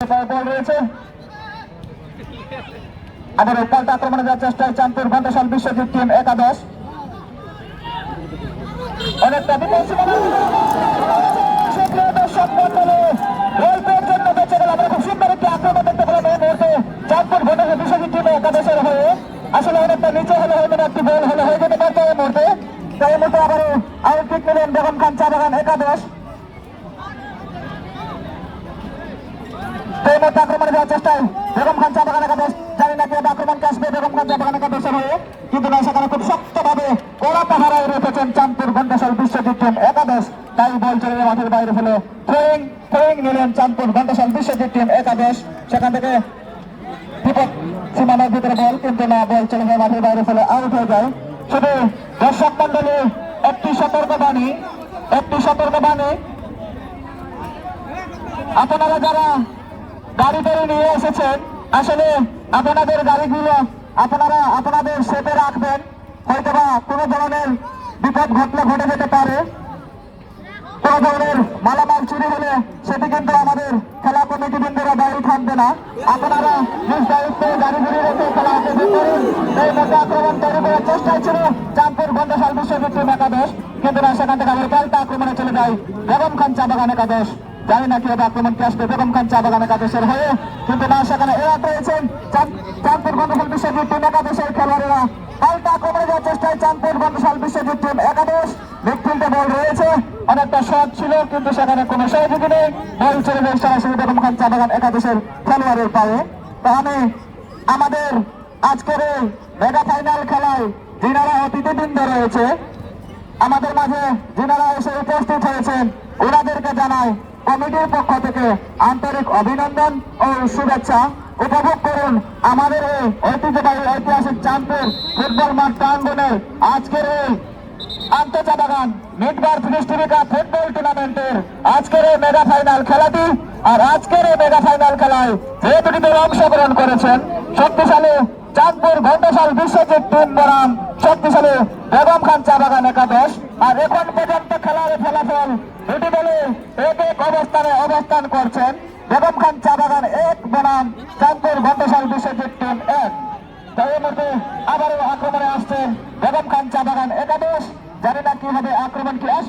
বল আবার পাল্টা আক্রমণে যাওয়ার চেষ্টায় চাঁদপুর ঘণ্টাশাল বিশ্বজিৎ টিম একাদশ। অনেকটা আসলে অনেকটা নিচে হলে হয়তো একটি গোল হলে হয়ে যেতে পারতো এই মুহূর্তে। খান চা বাগান একাদশ। এই মুহূর্তে আক্রমণে যাওয়ার চেষ্টায় বেগম খান চা বাগান একাদশ জানি না কীভাবে আক্রমণকে আসবে বেগম খান চা বাগান একাদশের হয়ে। কিন্তু না, সেখানে খুব শক্তভাবে কড়া পাহারায় রেখেছেন চাঁদপুর ঘণ্টাশাল বিশ্বজিৎ টিম একাদশ। তাই বল চলে মাঠের বাইরে ফেলে থ্রোয়িং থ্রোয়িং নিলেন চাঁদপুর ঘণ্টাশাল বিশ্বজিৎ টিম একাদশ। সেখান থেকে বিপদ সীমানার ভিতরে বল, কিন্তু না, বল চলে যায় মাঠের বাইরে ফেলে আউট হয়ে যায়। শুধু দর্শক মন্ডলী একটি সতর্কবাণী একটি সতর্কবাণী। আপনারা যারা গাড়ি টাড়ি নিয়ে এসেছেন। আসলে আপনাদের গাড়িগুলো আপনারা, আপনাদের সেটে রাখবেন। হয়তোবা কোনো ধরনের বিপদ ঘটলে ঘটে যেতে পারে। কোনো ধরনের মালামাল চুরি হলে সেটি কিন্তু আমাদের খেলা কমিটি বৃন্দরা দায়ী থাকবে না। আপনারা নিজ দায়িত্বে গাড়ি ঘুরে রেখে খেলা এই মধ্যে আক্রমণ তৈরি করার চেষ্টায় ছিল চাঁদপুর বিশ্বজিৎ টিম একাদশ। কিন্তু না, সেখান থেকে পাল্টা আক্রমণে চলে যায়। বেগম খান চা বাগান একাদশ। জানি না কীভাবে আক্রমণ কে আসবে বেগম খান চা বাগান একাদশের হয়ে, কিন্তু না, সেখানে এরা পেয়েছেন চাঁদপুর গন্ডাশাল বিশ্বজিৎ টিম একাদশের খেলোয়াড়েরা। পাল্টা আক্রমণে যাওয়ার চেষ্টায় চাঁদপুর গন্ডাশাল বিশ্বজিৎ টিম একাদশ। মিডফিল্ডে বল রয়েছে। অনেকটা শট ছিল, কিন্তু সেখানে কোনো সহযোগী নেই। বল চলে যায় সরাসরি বেগম খান চা বাগান একাদশের খেলোয়াড়ের পায়ে। তো আমি, আমাদের আজকের এই মেগা ফাইনাল খেলায় যিনারা অতিথিবৃন্দ রয়েছে, আমাদের মাঝে যিনারা এসে উপস্থিত হয়েছেন, ওনাদেরকে জানাই কমিটির পক্ষ থেকে আন্তরিক অভিনন্দন ও শুভেচ্ছা উপভোগ করুন আমাদের এই ঐতিহ্যবাহী ঐতিহাসিক চাঁদপুর ফুটবল মাঠ প্রাঙ্গনে আজকের এই আন্তচা বাগান মিটবার ফুটবল টুর্নামেন্টের আজকের এই মেগা ফাইনাল খেলাটি আর আজকের এই মেগা ফাইনাল খেলায় যে দুটি দল অংশগ্রহণ করেছেন, শক্তিশালী চাঁদপুর ঘণ্টাশাল বিশ্বজিৎ টিম বনাম শক্তিশালী বেগম খান চা বাগান একাদশ। আর এখন পর্যন্ত খেলার ফলাফল দুটি বলে এক এক অবস্থানে অবস্থান করছেন। বেগম খান চা বাগান এক, বনাম চাঁদপুর বন্ধশাল বিশ্বজিৎ টিম এক। তাই মধ্যে আবারও আক্রমণে আসছেন বেগম খান চা বাগান একাদশ। জানি না কীভাবে আক্রমণ কি আসবে।